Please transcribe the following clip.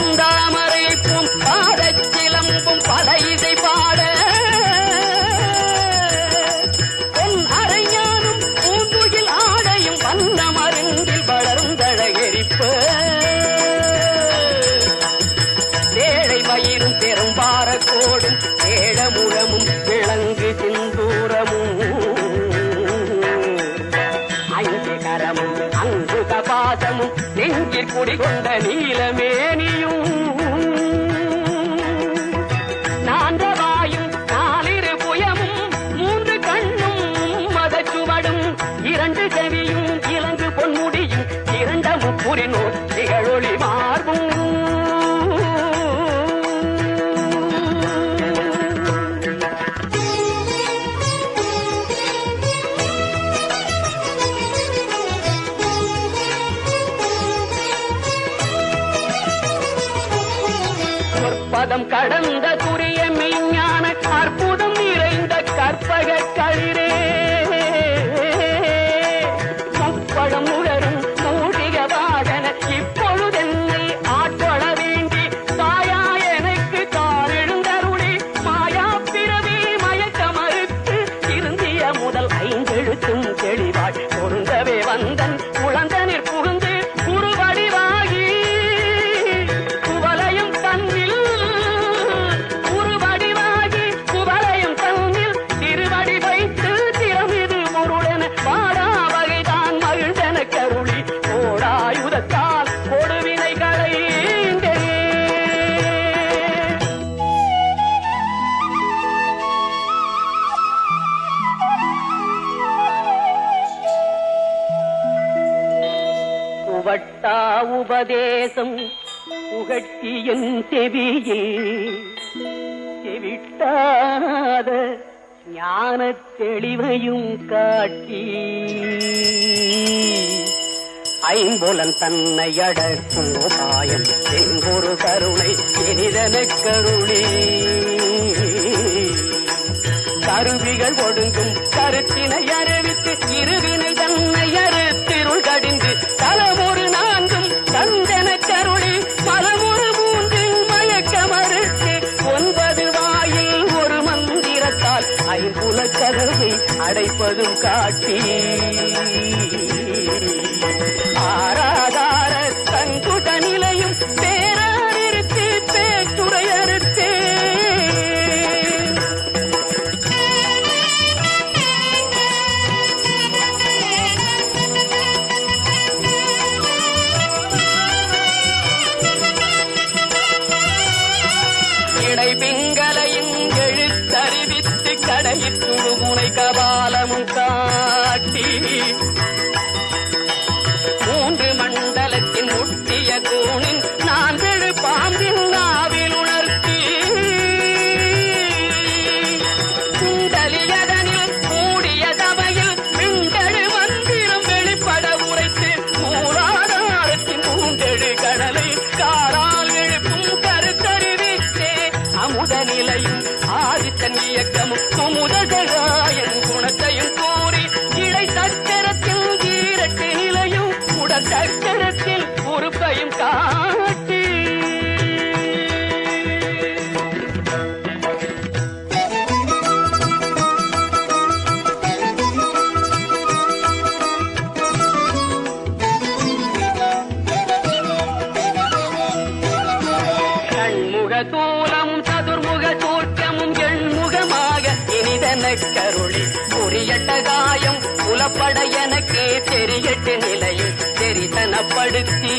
செந்தாமரை boom பாடச் சிலம்பும் பல இதை பாட பொன் அரையானும் பூந்துகில் ஆடையும் வந்த மருந்தில் வளர்ந்தழகெரிப்ப வேளை பயிரும் பெரும்பார கோடும் வேளமுழமும் விளங்கு சிந்தூரமும். ஐந்து குடிகொண்ட நீ பதம் கடந்த உபதேசம் புகட்டி என் செவியில் செவிட்டாத ஞான தெளிவையும் காட்டி. ஐம்புலன் தன்னை அடக்கும் உபாயம் எங்கொரு கருணை எனிதன கருணே. கருவிகள் ஒடுங்கும் கருத்தினை அறிவித்து இருவினை தன்னை அறுத்திருள் கடி மூலக்கதவை அடைப்பதும் காட்டி ஆராதார தங்குட நிலையும் தே எழுத்தறிவித்து முனை கபாலமும் காட்டி. மூன்று மண்டலத்தின் முட்டிய கூணின் நான்கு பாம்பின் நாவில் உணர்த்தி. குண்டலியதனில் கூடிய சபையில் விண்டழு மந்திரம் வெளிப்பட உரைத்து மூலாதாரத்தின் மூன்றெழு கடலை காரால் எழுப்பும் கருத்தறிவித்தே. அமுத நிலையும் ஆதித்தன் இயக்கமும் குணத்தையும் கூறி இடை சக்கரத்தில் ஈரட்டு நிலையும் சக்கரத்தில் காட்டி. கருளி புரியட்ட காயம் புலப்பட எனக்கு தெரியட்டு நிலையில் தெரிசனப்படுத்தி